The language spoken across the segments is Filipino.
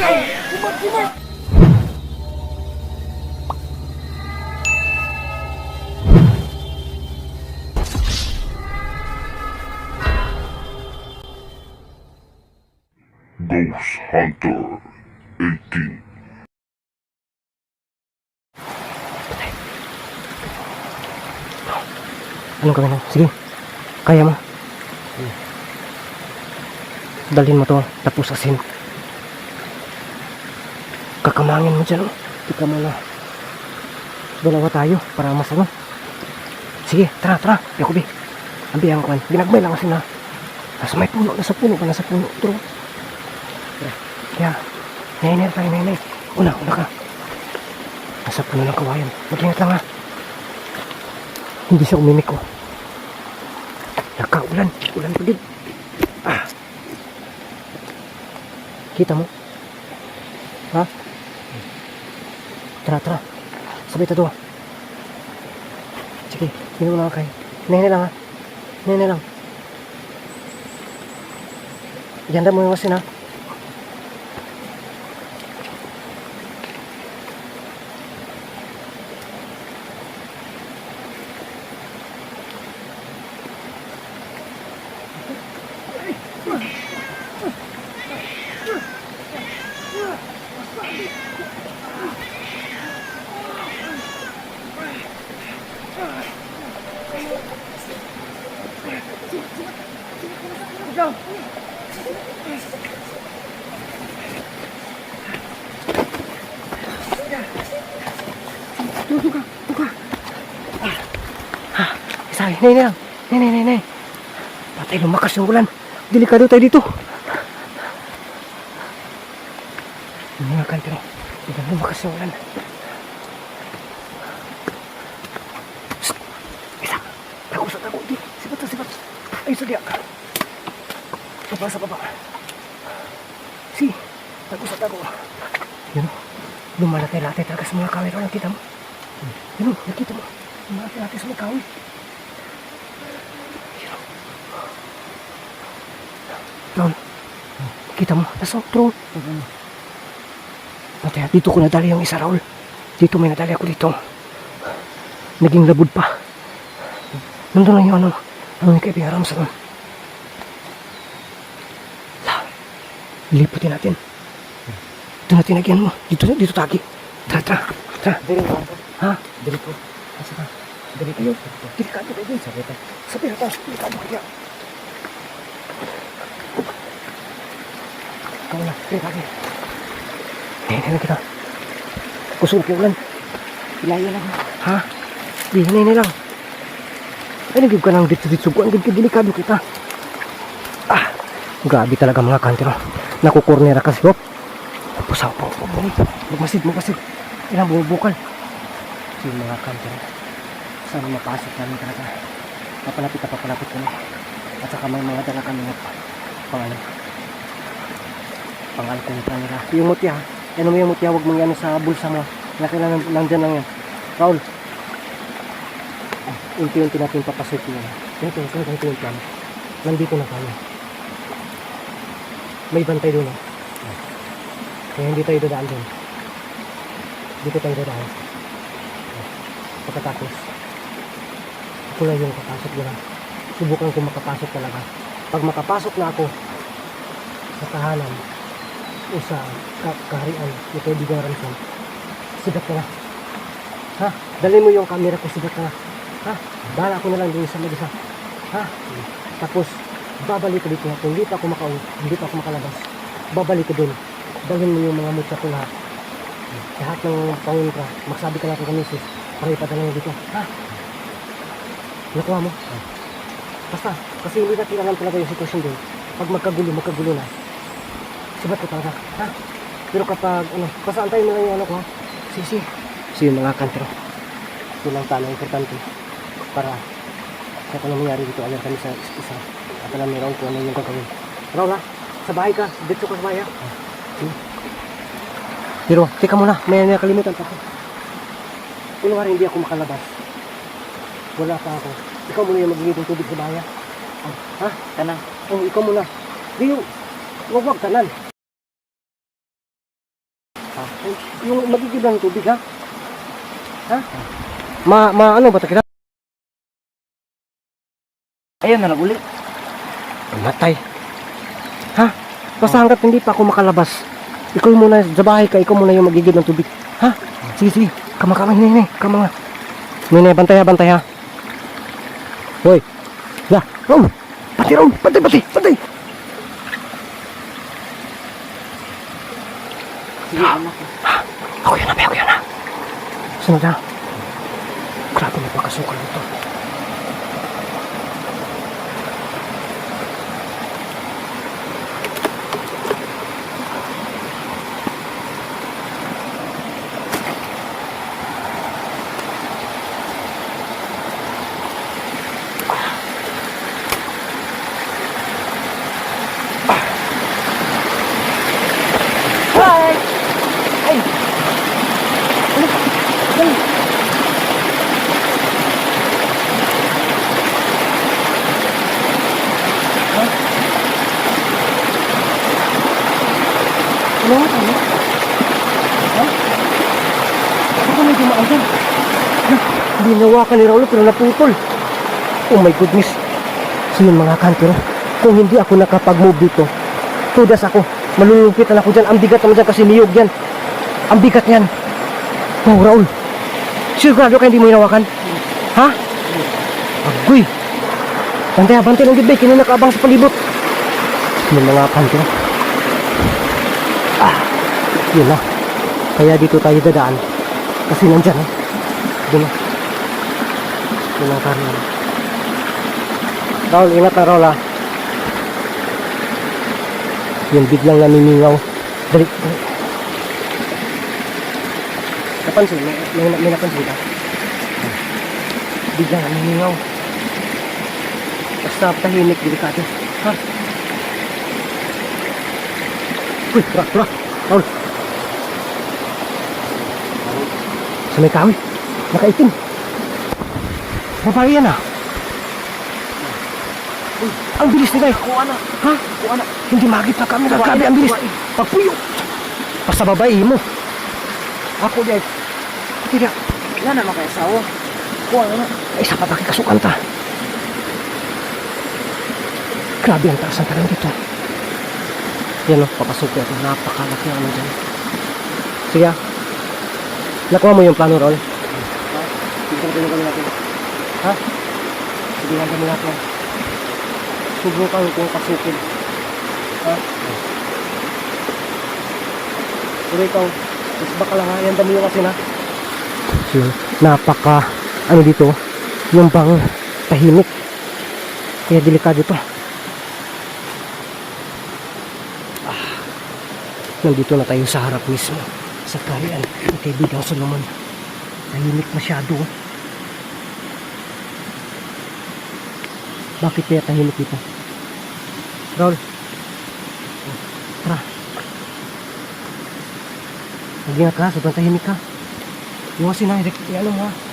Ghost Hunter 18. Anong gawin mo? Sige. Kaya mo. Dalhin mo to. Tapos asin. Kakamangin mo dyan. Oh. Tika mo na. Dalawa tayo para mas ano. Sige, tara, tara. Yakubi. Ambihan ko. Ginagmay lang kasi na. Nasa may puno. Nasa puno pa. Nasa puno. Turo. Kaya. Nainay tayo, nainay. Una, una ka. Nasa puno ng kawayan. Mag-ingat lang ha. Hindi siya umimik ko. Nakaulan. Ulan pa. Ah. Kita mo? Ha? Tara, tara. Sabay tayo. Sige, hindi mo lang kay. Nene lang ha. Nene lang. Ganda mo yung asin ha. Isa, nay, nay. Nay, nay, nay, nay. Patay, lumakas yung ulan. Delikado tayo dito. Nga kantero. Hindi lumakas yung ulan. Psst! Isa, tago sa tago. Di, sibat na, sibat. Ay, sa diya. Baba sa baba. Si, tago sa tago. Yun, lumalatay-latay talaga sa mga kawin. Nakita mo? Yun, nakita mo. Lumalatay-latay sa mga kawin. Doon. Kita mo, nasa tro. Mataya, dito ko nadali yung isa, Raul. Dito may nadali ako dito. Naging labod pa. Nandun lang yung ano, ano yung kaibigan Ramsa nun. La, liputin natin. Doon natin lagyan mo. Dito, dito tagi. Tara, tara. Tara. Dili ako. Ha? Dili ko. Asa ka? Dali kayo. Delikado kayo. Sabi ka. Sabi na tayo, delikado kaya. Ikaw na, delikado. Eh, hindi na kita. Kusog kayo ulan. Ilaya lang. Ha? Di, hinay na lang. Ay, nagib ka ng dito-dito. Ang gagawin delikado kita. Ah, grabe talaga mga kantero. Nakukurnera kasi, hop. Pusaw po. Magmasid, magmasid. Ilang bumubukal. Yung mga kantero. Sana mapasok namin talaga. Papalapit na papalapit kami. At saka may mga dala kami na pangalan. Ko yung nila. Yung mutya, ano mo yung mutya, huwag mong yan sa bulsa mo. Kailangan nandyan lang yan. Raul, unti-unti natin papasukin yan. Ganito, ganito, ganito yung plano. Nandito na tayo. May bantay doon. Kaya hindi tayo dadaan doon. Dito tayo dadaan. Pagkatapos, ako lang yung papasok doon. Subukan ko makapasok talaga. Pag makapasok na ako sa tahanan, o sa ka- kaharian ni kaibigan Ramson, sigat ka na. Ha? Dali mo yung camera ko, sigat ka na. Ha? Bahala ako na lang din sa mag-isa. Ha? Tapos, babalik ko dito. Kung hindi pa ako maka hindi pa ako makalabas, babalik ko dun. Dalhin mo yung mga mutya ko lahat. Lahat ng pangin magsabi ka lang kay misis para ipadala niya dito. Ha? Nakuha mo? Basta, kasi hindi na kailangan talaga yung sitwasyon doon. Pag magkagulo, magkagulo na. Sibat ko talaga. Ha? Pero kapag, ano, basta antayin mo lang yung ano ko, ha? So yung mga kantero. Yun lang tama, importante. Para, kahit ano nangyari dito, alam kami sa isa. At alam Raul kung ano yung gagawin. Raul, ha? Sa bahay ka. Dito ka sa bahay, ha? Sige. Pero, teka muna. May nakalimutan pa ko. kunwari hindi ako makalabas. Wala pa ako. Ikaw muna yung magbibigay ng tubig sa bayan. Oh, ha? Kanang. Oh, ikaw muna. Di yung, wag wag tanan. Yung magigib ng tubig ha? Ha? Ma, ma, ano ba kita? Ayun na naguli. Matay. Ha? Basta hanggat hindi pa ako makalabas. Ikaw muna, sa bahay ka, ikaw muna yung magigib ng tubig. Ha? Sige, sige. Kama, kama, hinay, hinay. Kama nga. Hinay, bantay ha, bantay ha. Hoy. Ya, Rom. Pati, Rom. Pati, pati, pati. Sige, anak. Ako yun na, ako yun na. Sunod na. Grabe na pagkasukal nito. Ay! Ay! Ano nga, ano? Ha? Ako may dumaan dyan. Ha? Binawakan ni Raulo pero naputol. Oh my goodness. So yun mga kantero, kung hindi ako nakapag-move dito, tudas ako. Malulungkitan ako dyan. Ang bigat naman dyan kasi niyog yan. Ang bigat yan. Oh, Raul. Sigurado ka hindi mo hinawakan? Ha? Agoy. Bantay, bantay ng gibay. Kino nakaabang sa palibot. Yung mga kantero. Ah, yun na. Kaya dito tayo dadaan. Kasi nandyan eh. Doon na. Yun ang karne. Raul, ingat na Raul ah. Yung biglang namimingaw. Dali, dali. Napansin, may, may, may napansin ka? Biglang namimingaw. Basta tahimik, delikado. Ha? Uy, tara, tara. Raul. Sa may kahoy. Nakaitim. Babae yan ah. Uy, ang bilis nila eh. Kuha na. Ha? Kuha na. Hindi makita kami. Grabe, ang bilis. Pagpuyo. Basta babae mo. Ako din. Tidak. Wala naman kayo asawa. Kuha na. Ay, sa papaki kasukan ta. Grabe ang taas ng talang dito. Yan o, papasok ko ito. Napakalaki ang ano dyan. Sige ah. Nakuha mo yung plano, Rol. Sige, sige natin. Ha? Sige lang kami natin. Subukan kong pasukin. Ha? Pero ikaw, mas baka lang ha, yan dami yung kasi na. So, napaka, ano dito, yung bang tahimik. Kaya delikado to. Ah, nandito na tayo sa harap mismo. Sa kaharian ng kaibigang Solomon. Tahimik masyado. oh. Bakit kaya tahimik dito? Raul. Tara. Mag-ingat ka, sobrang tahimik ka. Iwasin na, ano mo ha.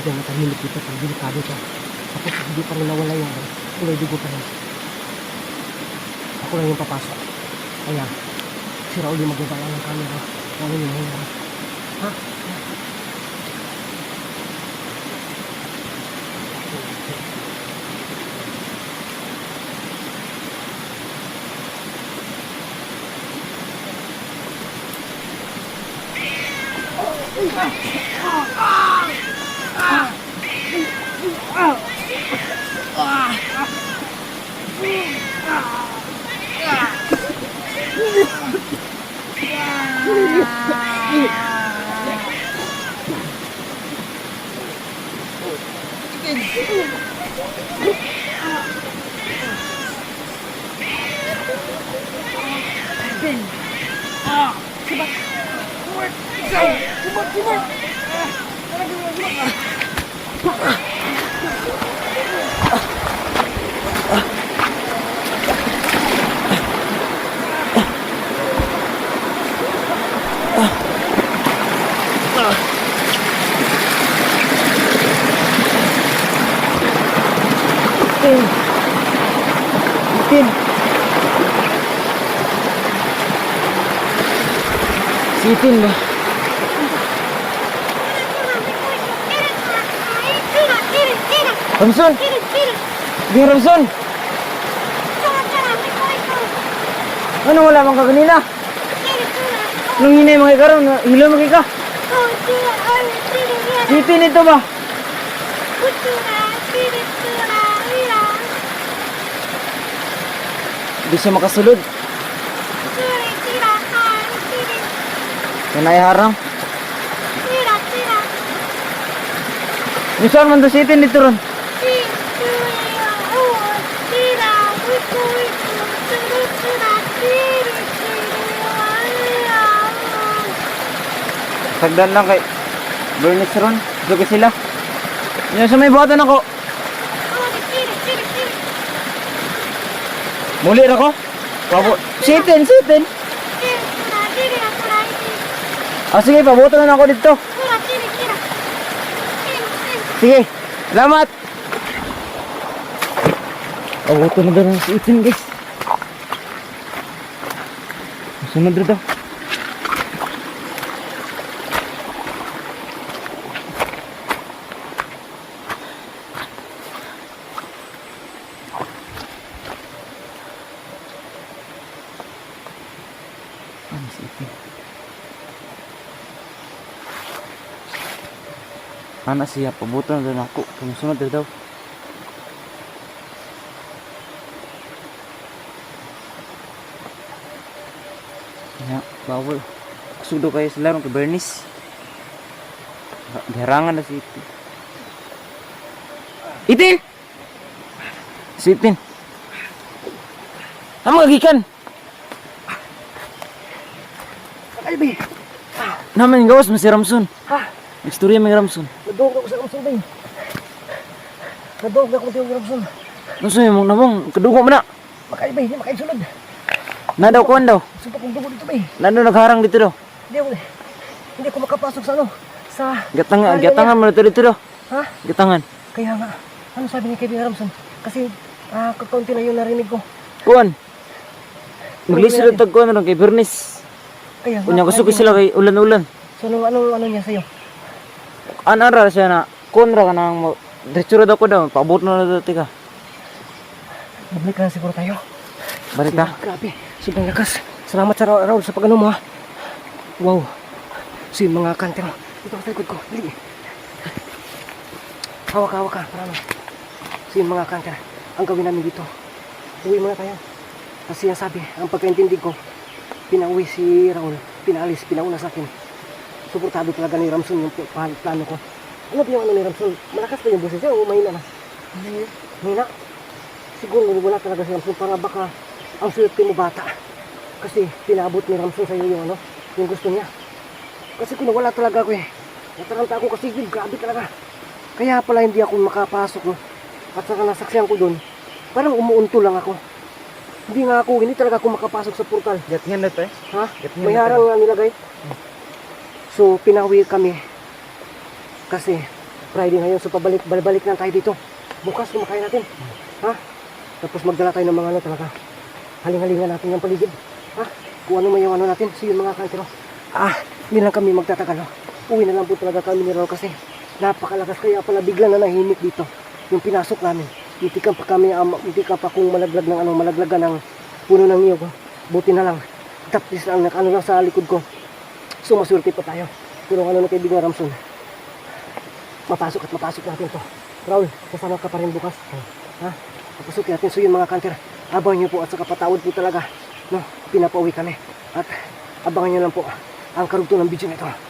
Bigyan na tahimik dito pag delikado to. Tapos hindi pa rin nawala yung kulay dugo pa rin. Ako lang yung papasok. Kaya, si Raul yung magbabala ng camera. Ano yung mga Ha? Si Itin ba? Ramson! Di Ramson! Ano wala bang kaganina? Nung hinay mga ikaroon, hilo mga ika. Si Itin ito ba? Di siya makasulod. Yan ay harang. Misal man to si Itin dito ron. Sagdan lang kay Bernice ron. Dugi sila. Yan sa may buhatan ako. Muli na ko. Pabo. Sitin, sitin. Ah, sige, pabuto na ako dito. Sige, salamat. Pabuto na daw ng sitin, guys. Sunod na daw. Ano si Itin? Ana siya, pabuto na ako. Tumusunod na daw. Ya, bawal. Sudo kayo sila ron kay Bernice. Giharangan na si Itin. Itin! Si Itin. Amo gikan. Ay, bay. Naman gawas mo si Ramson. Ha? Istorya may Ramson. Nadog ako sa Ramson, bay. Nadog ako sa Ramson. Ano sa'yo mong namong? Kadugo mo na. Makain, bay. Makain sulod. Na daw kuhan daw. Sumpah kong dugo dito, bay. Nando nagharang dito daw. Hindi ako, hindi ako makapasok sa ano. Sa, Gatangan, Ano gatangan mo na dito dito daw. ha? Gatangan. Kaya nga, ano sabi ni Kevin Ramson? Kasi, ah, kakaunti na yung narinig ko. Kuhan. Maglisod ang tag kuhan na kay Bernice. Kaya nga. Kunya gusto ko sila kay ulan-ulan. So, ano, ano, ano niya sa'yo? Anara siya na kuhan ra ka nang Diretso daw ko daw. Paabot na na dati ka. Babalik ka na siguro tayo. Balik ka. Grabe, sobrang lakas. Salamat sa Ra- Raul sa pag-ano mo ha. Wow. Si mga kanter. Ito sa likod ko. Dali. Hawak, hawak ka. Parang. Si mga kanter. Ang gawin namin dito. Uwi muna tayo. Kasi ang sabi, ang pagkaintindi ko, pinauwi si Raul. Pinaalis, pinauna sa akin. Suportado talaga ni Ramson yung pl- pl- plano ko. Ano ba yung ano ni Ramson? Malakas pa yung boses niya o mahina na? Mahina. Siguro wala talaga si Ramson para baka ang swerte mo bata. Kasi pinabot ni Ramson sa iyo yung ano, yung gusto niya. Kasi kung wala talaga ako eh. Nataranta ako kasi yun, grabe talaga. Kaya pala hindi ako makapasok no. At saka nasaksiyan ko doon, parang umuunto lang ako. Hindi nga ako, hindi talaga ako makapasok sa portal. Gat nga na to eh. Ha? May na harang nga nilagay. So, pinawi kami. Kasi, Friday ngayon, so pabalik, balik na tayo dito. Bukas, kumakain natin. Ha? Tapos magdala tayo ng mga ano talaga. Haling-halingan natin yung paligid. Ha? Kung ano yung ano natin, so yung mga kantero. Ah, hindi lang kami magtatagal. no? Uwi na lang po talaga kami ni Raul kasi napakalakas kaya pala bigla na nahimik dito. Yung pinasok namin. Muntikan pa kami, um, muntikan pa kung malaglag ng ano, malaglagan ng puno ng niyog. Buti na lang. Tapos lang, ano lang sa likod ko. So maswerte pa tayo. Pero ano na kaibigan Ramson, mapasok at mapasok natin to. Raul, kasama ka pa rin bukas. Ha? Papasok natin. So yun mga kanter, abangan nyo po at saka patawad po talaga. No, pinapauwi kami. At abangan nyo lang po ang karugtong ng video na ito.